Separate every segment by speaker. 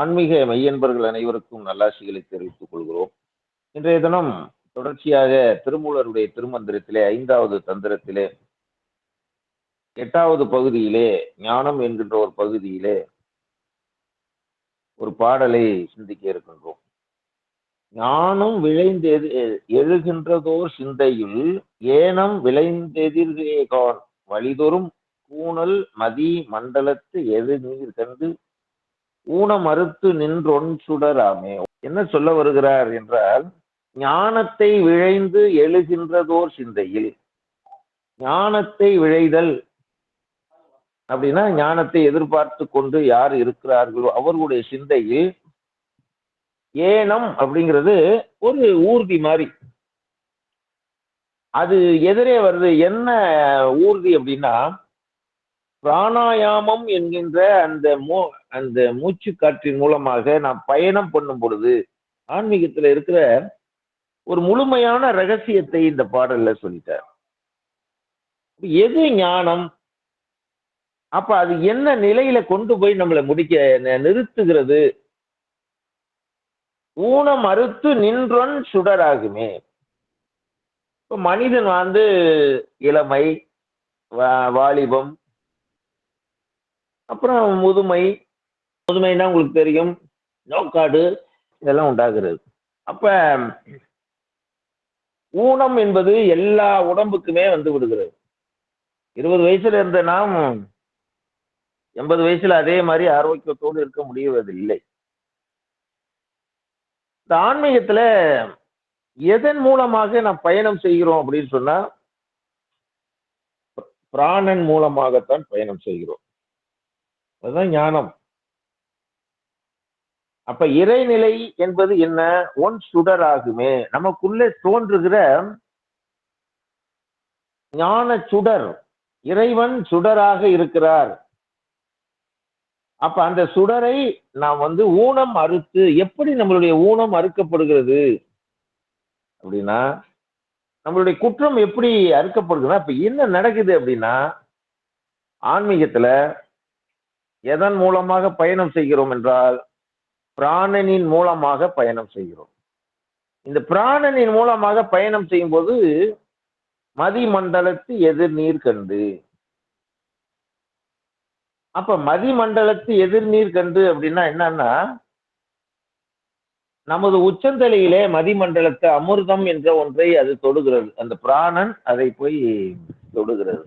Speaker 1: ஆன்மீக மையன்பர்கள் அனைவருக்கும் நல்லாசிகளை தெரிவித்துக் கொள்கிறோம். இன்றைய தினம் தொடர்ச்சியாக திருமூலருடைய திருமந்திரத்திலே ஐந்தாவது தந்திரத்திலே எட்டாவது பகுதியிலே ஞானம் என்கின்ற ஒரு பகுதியிலே ஒரு பாடலை சிந்திக்க இருக்கின்றோம். ஞானம் விளைந்தெது எழுகின்றதோர் சிந்தையில் ஏனம் விளைந்தெதிர்கான் வழிதொறும் கூணல் மதி மண்டலத்து எது நீர் கண்டு ஊன மறுத்து நின்றொன் சுடராமே. என்ன சொல்ல வருகிறார் என்றால் ஞானத்தை விழைந்து எழுகின்றதோர் சிந்தையில். ஞானத்தை விழைதல் அப்படின்னா ஞானத்தை எதிர்பார்த்து கொண்டு யார் இருக்கிறார்களோ அவர்களுடைய சிந்தையில் ஏனம் அப்படிங்கிறது ஒரு ஊர்தி மாதிரி அது எதிரே வருது. என்ன ஊர்தி அப்படின்னா பிராணாயாமம் என்கின்ற அந்த மூ அந்த மூச்சு காற்றின் மூலமாக நாம் பயணம் பண்ணும் பொழுது ஆன்மீகத்துல இருக்கிற ஒரு முழுமையான ரகசியத்தை இந்த பாடல்ல சொல்லிட்டார். எது ஞானம்? அப்ப அது என்ன நிலையில கொண்டு போய் நம்மளை முடிக்க நிறுத்துகிறது? ஊனம் அறுத்து நின்றொன் சுடராகுமே. இப்போ மனிதன் வந்து இளமை வாலிபம் அப்புறம் முதுமை முதுமைனா உங்களுக்கு தெரியும் நோக்காடு இதெல்லாம் உண்டாகிறது. அப்ப ஊனம் என்பது எல்லா உடம்புக்குமே வந்து விடுகிறது. இருபது வயசுல இருந்த நாம் எண்பது வயசுல அதே மாதிரி ஆரோக்கியத்தோடு இருக்க முடிவதில்லை இந்த ஆன்மீகத்துல எதன் மூலமாக நாம் பயணம் செய்கிறோம் அப்படின்னு சொன்னா பிராணன் மூலமாகத்தான் பயணம் செய்கிறோம். அதுதான் ஞானம். அப்ப இறைநிலை என்பது என்ன? ஒன் சுடர் ஆகுமே. நமக்குள்ளே தோன்றுகிற ஞான சுடர். இறைவன் சுடராக இருக்கிறார். அப்ப அந்த சுடரை நாம் வந்து ஊனம் அறுத்து எப்படி நம்மளுடைய ஊனம் அறுக்கப்படுகிறது? அப்படின்னா நம்மளுடைய குற்றம் எப்படி அறுக்கப்படுதுன்னா இப்ப என்ன நடக்குது அப்படின்னா ஆன்மீகத்துல எதன் மூலமாக பயணம் செய்கிறோம் என்றால் பிராணனின் மூலமாக பயணம் செய்கிறோம். இந்த பிராணனின் மூலமாக பயணம் செய்யும் போது மதிமண்டலத்து எதிர் நீர் கண்டு. அப்ப மதிமண்டலத்து எதிர்நீர் கண்டு அப்படின்னா என்னன்னா நமது உச்சந்தலையிலே மதிமண்டலத்து அமிர்தம் என்ற ஒன்றை அது தொடுகிறது. அந்த பிராணன் அதை போய் தொடுகிறது.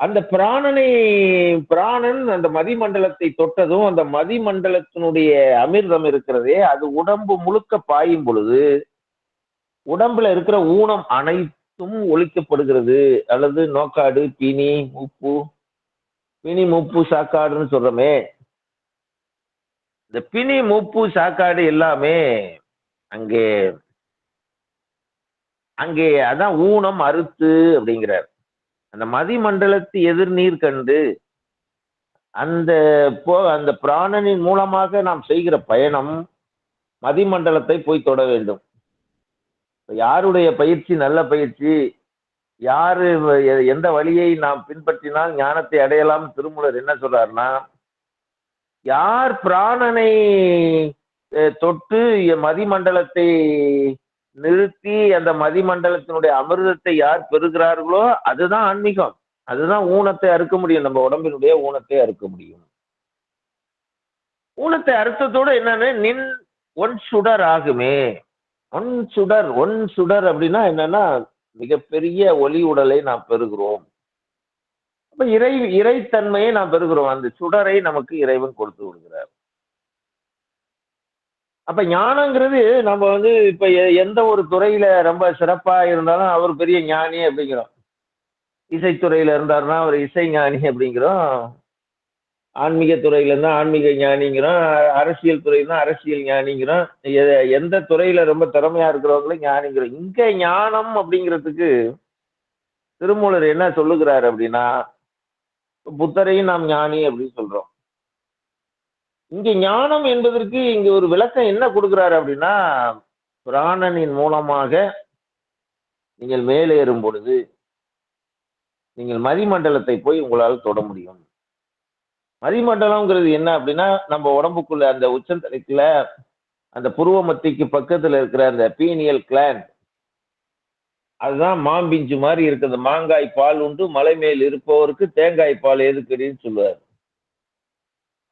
Speaker 1: அந்த பிராணனை பிராணன் அந்த மதிமண்டலத்தை தொட்டதும் அந்த மதிமண்டலத்தினுடைய அமிர்தம் இருக்கிறதே அது உடம்பு முழுக்க பாயும் பொழுது உடம்புல இருக்கிற ஊனம் அனைத்தும் ஒழிக்கப்படுகிறது. அல்லது நோக்காடு பீனி மூப்பு பிணி மூப்பு சாக்காடுன்னு சொல்றோமே. இந்த பிணி மூப்பு சாக்காடு எல்லாமே அங்கே அங்கே அதான் ஊனம் அறுத்து அப்படிங்கிறார். அந்த மதிமண்டலத்து எதிர்நீர் கண்டு அந்த போ அந்த பிராணனின் மூலமாக நாம் செய்கிற பயணம் மதிமண்டலத்தை போய் தொட வேண்டும். யாருடைய பயிற்சி? நல்ல பயிற்சி. யாரு எந்த வழியை நாம் பின்பற்றினால் ஞானத்தை அடையலாம்? திருமூலர் என்ன சொல்றாருன்னா யார் பிராணனை தொட்டு மதிமண்டலத்தை நிறுத்தி அந்த மதிமண்டலத்தினுடைய அமிர்தத்தை யார் பெறுகிறார்களோ அதுதான் ஆன்மீகம். அதுதான் ஊனத்தை அறுக்க முடியும். நம்ம உடம்பினுடைய ஊனத்தை அறுக்க முடியும். ஊனத்தை அறுத்ததோடு என்னன்னு? நின் ஒன் சுடர் ஆகுமே. ஒன் சுடர் ஒன் சுடர் அப்படின்னா என்னன்னா மிகப்பெரிய ஒளி உடலை நாம் பெறுகிறோம். அப்ப இறை இறைத்தன்மையை நாம் பெறுகிறோம். அந்த சுடரை நமக்கு இறைவன் கொடுத்து விடுகிறார். அப்ப ஞானங்கிறது நம்ம வந்து இப்ப எந்த ஒரு துறையில ரொம்ப சிறப்பா இருந்தாலும் அவர் பெரிய ஞானி அப்படிங்கிறோம். இசைத்துறையில இருந்தாருன்னா அவர் இசை ஞானி அப்படிங்கிறோம். ஆன்மீக துறையில இருந்தா ஆன்மீக ஞானிங்கிறோம். அரசியல் துறையில அரசியல் ஞானிங்கிறோம். எந்த துறையில ரொம்ப திறமையா இருக்கிறவங்களும் ஞானிங்கிறோம். இங்க ஞானம் அப்படிங்கிறதுக்கு திருமூலர் என்ன சொல்லுகிறார் அப்படின்னா புத்தரையும் நாம் ஞானி அப்படின்னு சொல்றோம். இங்க ஞானம் என்பதற்கு இங்க ஒரு விளக்கம் என்ன கொடுக்குறாரு அப்படின்னா பிராணனின் மூலமாக நீங்கள் மேலேறும் பொழுது நீங்கள் மதிமண்டலத்தை போய் உங்களால் தொட முடியும். மதிமண்டலம்ங்கிறது என்ன அப்படின்னா நம்ம உடம்புக்குள்ள அந்த உச்சந்தலைக்குள்ள அந்த புருவ மத்திக்கு பக்கத்துல இருக்கிற அந்த பீனியல் கிளாண்ட் அதுதான் மாம்பிஞ்சு மாதிரி இருக்குது. மாங்காய் பால் உண்டு மலை மேல் இருப்பவருக்கு தேங்காய் பால் எதுக்குடின்னு சொல்லுவார்.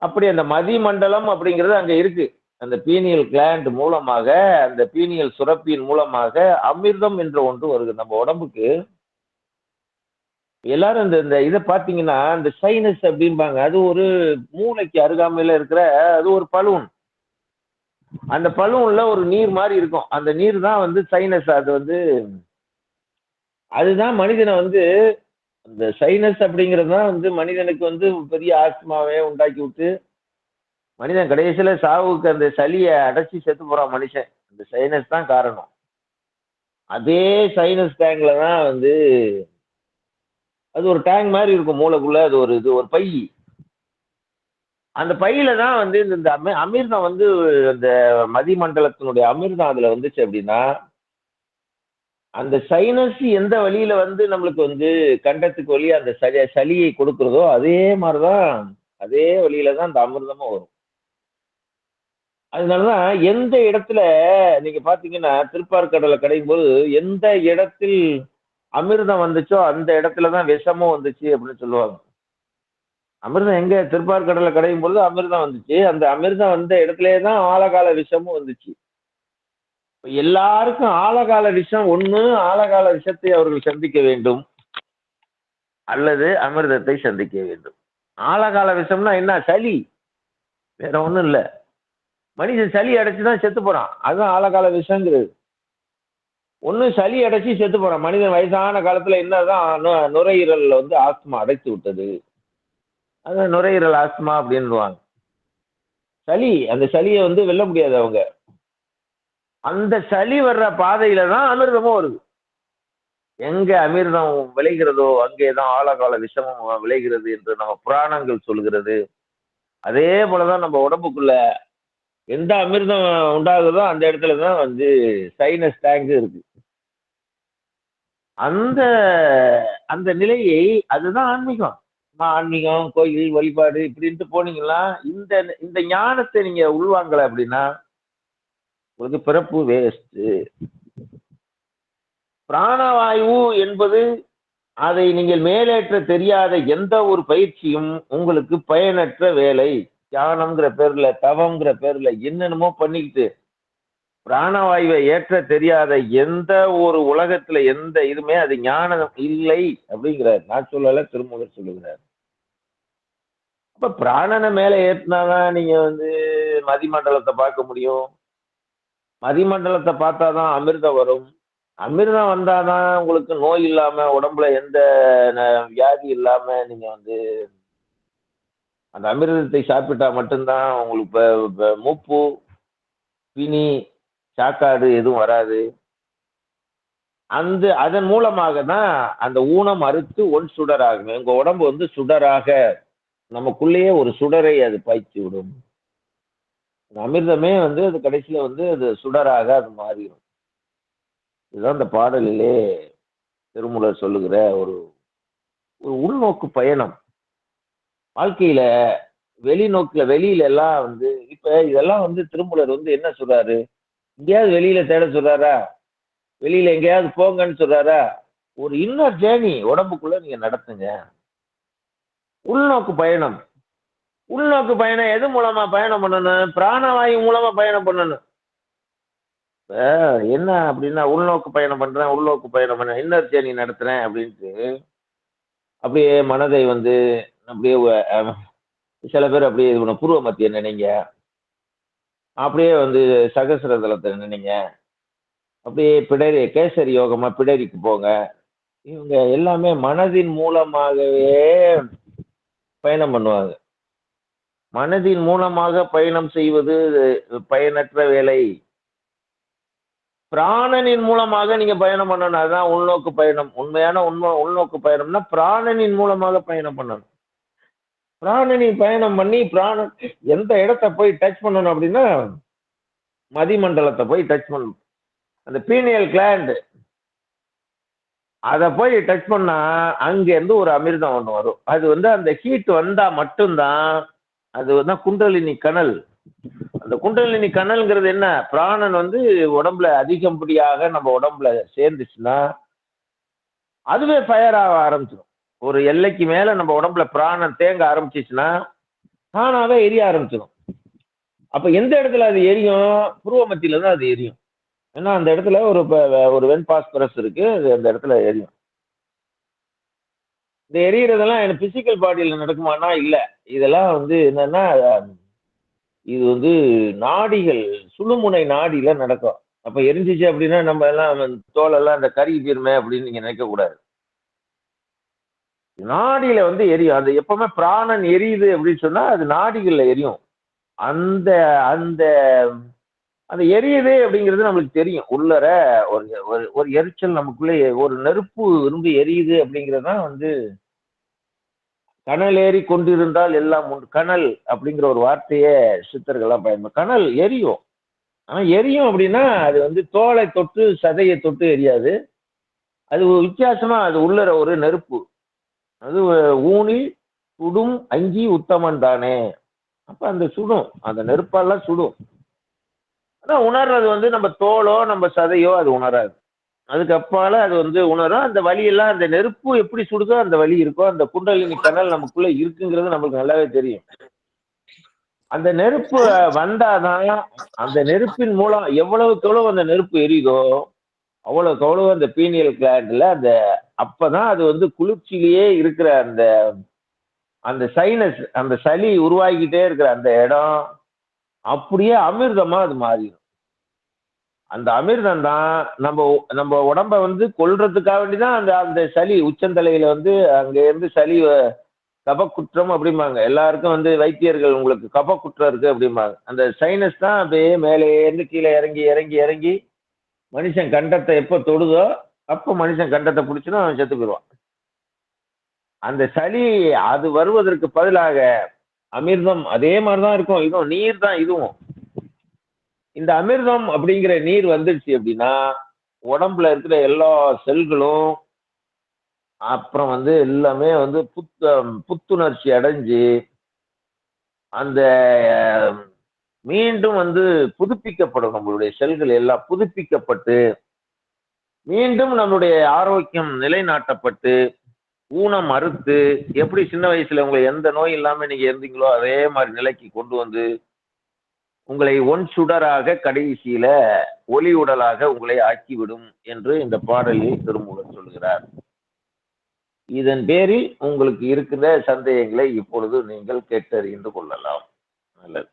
Speaker 1: அப்படி அந்த மதிமண்டலம் அப்படிங்கிறது அங்கே இருக்கு. அந்த பீனியல் கிளாண்ட் மூலமாக அந்த பீனியல் சுரப்பியின் மூலமாக அமிர்தம் என்ற ஒன்று வருது. நம்ம உடம்புக்கு. எல்லாரும் இந்த இந்த இதை பார்த்தீங்கன்னா இந்த சைனஸ் அப்படிம்பாங்க. அது ஒரு மூளைக்கு அருகாமையில் இருக்கிற அது ஒரு பலூன். அந்த பலூன்ல ஒரு நீர் மாதிரி இருக்கும். அந்த நீர் தான் வந்து சைனஸ் அது வந்து அதுதான் மனிதனை வந்து அந்த சைனஸ் அப்படிங்கிறது தான் வந்து மனிதனுக்கு வந்து பெரிய ஆஸ்துமாவே உண்டாக்கி விட்டு மனிதன் கடைசியில் சாவுக்கு அந்த சளியை அடைச்சி செத்து போகிறான் மனுஷன். அந்த சைனஸ் தான் காரணம். அதே சைனஸ் டேங்க்ல தான் வந்து அது ஒரு டேங்க் மாதிரி இருக்கும் மூளைக்குள்ள அது ஒரு இது ஒரு பை. அந்த பையில தான் வந்து இந்த இந்த அமி அமிர்தம் வந்து அந்த மதிமண்டலத்தினுடைய அமிர்தம் அதில் வந்துச்சு அப்படின்னா அந்த சைனஸ் எந்த வழியில வந்து நம்மளுக்கு வந்து கண்டத்துக்கு வழி அந்த சளி சளியை கொடுக்குறதோ அதே மாதிரிதான் அதே வழியில தான் அந்த அமிர்தமும் வரும். அதனாலதான் எந்த இடத்துல நீங்க பாத்தீங்கன்னா திருப்பார்கடலை கடையும் போது எந்த இடத்தில் அமிர்தம் வந்துச்சோ அந்த இடத்துலதான் விஷமும் வந்துச்சு அப்படின்னு சொல்லுவாங்க. அமிர்தம் எங்க? திருப்பார்கடலை கடையும் பொழுது அமிர்தம் வந்துச்சு. அந்த அமிர்தம் வந்த இடத்துலயே தான் ஆழகால விஷமும் வந்துச்சு. எல்லாருக்கும் ஆழகால விஷம் ஒன்று ஆழகால விஷத்தை அவர்கள் சந்திக்க வேண்டும். அல்லது அமிர்தத்தை சந்திக்க வேண்டும். ஆழகால விஷம்னா என்ன? சளி. வேற ஒன்றும் இல்லை. மனுஷன் சளி அடைச்சுதான் செத்து போறான். அதுதான் ஆழகால விஷங்கிறது ஒன்று சளி அடைச்சி செத்து போறான். மனிதன் வயசான காலத்துல என்னதான் நு- நுரையீரல்ல வந்து ஆஸ்துமா அடைத்து விட்டது. அது நுரையீரல் ஆஸ்துமா அப்படின்னுவாங்க. சளி அந்த சளியை வந்து வெல்ல முடியாது அவங்க. அந்த சளி வர்ற பாதையில தான் அமிர்தமும் வருது. எங்க அமிர்தம் விளைகிறதோ அங்கே தான் ஆழகால விஷமும் விளைகிறது என்று நம்ம புராணங்கள் சொல்கிறது. அதே போலதான் நம்ம உடம்புக்குள்ள எந்த அமிர்தம் உண்டாகுதோ அந்த இடத்துல தான் வந்து சைனஸ் டேங்க் இருக்கு. அந்த அந்த நிலையை அதுதான் ஆன்மீகம். ஆன்மீகம் கோயில் வழிபாடு இப்படின்ட்டு போனீங்கன்னா இந்த இந்த ஞானத்தை நீங்க உள்வாங்கல அப்படின்னா உங்களுக்கு பிறப்பு வேஸ்ட் பிராணவாயு என்பது அதை நீங்கள் மேலேற்ற தெரியாத எந்த ஒரு பயிற்சியும் உங்களுக்கு பயனற்ற வேலை. தியானம்ங்கிற பேர்ல தவம்ங்கிற பேர்ல என்னென்னமோ பண்ணிக்கிட்டு பிராணவாயுவை ஏற்ற தெரியாத எந்த ஒரு உலகத்துல எந்த இதுமே அது ஞானம் இல்லை அப்படிங்கிறார். நான் சொல்லல திருமுகர் சொல்லுகிறார். அப்ப பிராணனை மேல ஏற்றினாதான் நீங்க வந்து மதிமண்டலத்தை பார்க்க முடியும். மதிமண்டலத்தை பார்த்தா தான் அமிர்தம் வரும். அமிர்தம் வந்தாதான் உங்களுக்கு நோய் இல்லாம உடம்புல எந்த வியாதி இல்லாம நீங்க வந்து அந்த அமிர்தத்தை சாப்பிட்டா மட்டும்தான் உங்களுக்கு இப்ப- மூப்பு பிணி சாக்காடு எதுவும் வராது. அந்த அதன் மூலமாக தான் அந்த ஊனம் அறுத்து ஒன் சுடராகும். உங்க உடம்பு வந்து சுடராக நமக்குள்ளேயே ஒரு சுடரை அது பாய்ச்சி விடும். அமிர்தமே வந்து அது கடைசியில வந்து அது சுடராக அது மாறிடும் இதுதான் இந்த பாடலிலே திருமூலர் சொல்லுகிற ஒரு ஒரு உள்நோக்கு பயணம். வாழ்க்கையில வெளிநோக்கில் வெளியில எல்லாம் வந்து இப்ப இதெல்லாம் வந்து திருமூலர் வந்து என்ன சொல்றாரு? எங்கேயாவது வெளியில தேட சொல்றாரா? வெளியில எங்கேயாவது போங்கன்னு சொல்றாரா? ஒரு இன்னர் ஜேர்னி உடம்புக்குள்ள நீங்க நடத்துங்க. உள்நோக்கு பயணம். உள்நோக்கு பயணம் எது மூலமா பயணம் பண்ணணும்? பிராணவாயு மூலமா பயணம் பண்ணணும். என்ன அப்படின்னா உள்நோக்கு பயணம் பண்றேன் உள்நோக்கு பயணம் பண்ண இன்னர் ஜேர்னி நடத்துறேன் அப்படின்ட்டு அப்படியே மனதை வந்து அப்படியே சில பேர் அப்படியே இது பண்ண பூர்வ மத்திய நினைங்க. அப்படியே வந்து சகசிரதலத்தை நினைங்க. அப்படியே பிடரி கேசரி யோகமா பிடரிக்கு போங்க. இவங்க எல்லாமே மனதின் மூலமாகவே பயணம் பண்ணுவாங்க. மனதின் மூலமாக பயணம் செய்வது பயனற்ற வேலை. பிராணனின் மூலமாக நீங்க பயணம் பண்ணணும். அதுதான் உள்நோக்கு பயணம். உண்மையான உண்மை உள்நோக்கு பயணம்னா பிராணனின் மூலமாக பயணம் பண்ணணும். பிராணனி பயணம் பண்ணி பிராணன் எந்த இடத்த போய் டச் பண்ணணும் அப்படின்னா மதிமண்டலத்தை போய் டச் பண்ணணும். அந்த பீனியல் கிளாண்டு அதை போய் டச் பண்ணா அங்கேருந்து ஒரு அமிர்தம் ஒன்று வரும். அது வந்து அந்த ஹீட் வந்தா மட்டும்தான் அது வந்து குண்டலினி கனல். அந்த குண்டலினி கனல்ங்கிறது என்ன? பிராணன் வந்து உடம்புல அதிகப்படியாக நம்ம உடம்புல சேர்ந்துச்சுன்னா அதுவே ஃபயர் ஆக ஆரம்பிச்சிடும் ஒரு எல்லைக்கு மேல நம்ம உடம்புல பிராணம் தேங்க ஆரம்பிச்சிச்சுன்னா தானாவே எரிய ஆரம்பிச்சிடும் அப்ப எந்த இடத்துல அது எரியும்? புருவ மத்தியில தான் அது எரியும். ஏன்னா அந்த இடத்துல ஒரு ப- ஒரு வெண் பாஸ்பரஸ் இருக்கு. அது அந்த இடத்துல எரியும். இந்த எரியறதெல்லாம் எனக்கு பிசிக்கல் பாடியில் நடக்குமானா இல்ல. இதெல்லாம் வந்து என்னன்னா இது வந்து நாடிகள் சுழுமுனை நாடியில நடக்கும். அப்ப எரிஞ்சிச்சு அப்படின்னா நம்ம எல்லாம் தோலெல்லாம் இந்த கறி பீர்மை அப்படின்னு நீங்க நினைக்க கூடாது. நாடியில வந்து எரியும். அது எப்பவுமே பிராணன் எரியுது அப்படின்னு சொன்னா அது நாடிகள்ல எரியும். அந்த அந்த அந்த எரியுது அப்படிங்கிறது நம்மளுக்கு தெரியும். உள்ளர ஒரு ஒரு ஒரு எரிச்சல் நமக்குள்ளே ஒரு நெருப்பு விரும்பி எரியுது அப்படிங்கிறது தான் வந்து கனல் ஏறி கொண்டிருந்தால் எல்லாம் உண்டு. கனல் அப்படிங்கிற ஒரு வார்த்தையே சித்தர்கள்லாம் பயன்படும் கனல் எரியும். ஆனால் எரியும் அப்படின்னா அது வந்து தோலை தொட்டு சதையை தொட்டு எரியாது. அது ஒரு அது உள்ளற ஒரு நெருப்பு. அது ஊனில் சுடும் அங்கி உத்தமன் தானே. அப்போ அந்த சுடும். அந்த நெருப்பெல்லாம் சுடும். ஆனால் உணர்றது வந்து நம்ம தோலோ நம்ம சதையோ அது உணராது. அதுக்கு அப்பால அது வந்து உணரும் அந்த வலியெல்லாம் அந்த நெருப்பு எப்படி சுடுதோ அந்த வலி இருக்கோ அந்த குண்டலினி கனல் நமக்குள்ள இருக்குங்கிறது நமக்கு நல்லாவே தெரியும். அந்த நெருப்பு வந்தாதான் அந்த நெருப்பின் மூலம் எவ்வளவுக்கு எவ்வளவு அந்த நெருப்பு எரியுதோ அவ்வளவுக்கு அவ்வளவு அந்த பீனியல் கிளாண்ட்ல அந்த அப்பதான் அது வந்து குளிர்ச்சியிலேயே இருக்கிற அந்த அந்த சைனஸ் அந்த சளி உருவாகிட்டே இருக்கிற அந்த இடம் அப்படியே அமிர்தமா அது மாறிடும். அந்த அமிர்தம் தான் நம்ம நம்ம உடம்ப வந்து கொல்றதுக்காக வேண்டி தான் அந்த அந்த சளி உச்சந்தலையில வந்து அங்க இருந்து சளி கபக்குற்றம் அப்படிம்பாங்க. எல்லாருக்கும் வந்து வைத்தியர்கள் உங்களுக்கு கபக்குற்றம் இருக்கு அப்படிம்பாங்க. அந்த சைனஸ் தான் அப்படியே மேலே இருந்து கீழே இறங்கி இறங்கி இறங்கி மனுஷன் கண்டத்தை எப்போ தொடுதோ அப்போ மனுஷன் கண்டத்தை பிடிச்சினா அவன் செத்து போயிடுவான். அந்த சளி அது வருவதற்கு பதிலாக அமிர்தம் அதே மாதிரி தான் இருக்கும். இதுவும் நீர் தான் இதுவும். இந்த அமிர்தம் அப்படிங்கிற நீர் வந்துடுச்சு அப்படின்னா உடம்புல இருக்கிற எல்லா செல்களும் அப்புறம் வந்து எல்லாமே வந்து புத்த புத்துணர்ச்சி அடைஞ்சு அந்த மீண்டும் வந்து புதுப்பிக்கப்படும். நம்மளுடைய செல்கள் எல்லாம் புதுப்பிக்கப்பட்டு மீண்டும் நம்மளுடைய ஆரோக்கியம் நிலைநாட்டப்பட்டு ஊனம் அறுத்து எப்படி சின்ன வயசுல உங்களை எந்த நோய் இல்லாம நீங்க இருந்தீங்களோ அதே மாதிரி நிலைக்கு கொண்டு வந்து உங்களை ஒன் சுடராக கடைசியில ஒளி உடலாக உங்களை ஆக்கிவிடும் என்று இந்த பாடலில் திருமூலர் சொல்கிறார் இதன் பேரில் உங்களுக்கு இருக்கிற சந்தேகங்களை இப்பொழுது நீங்கள் கேட்டறிந்து கொள்ளலாம். நல்லது.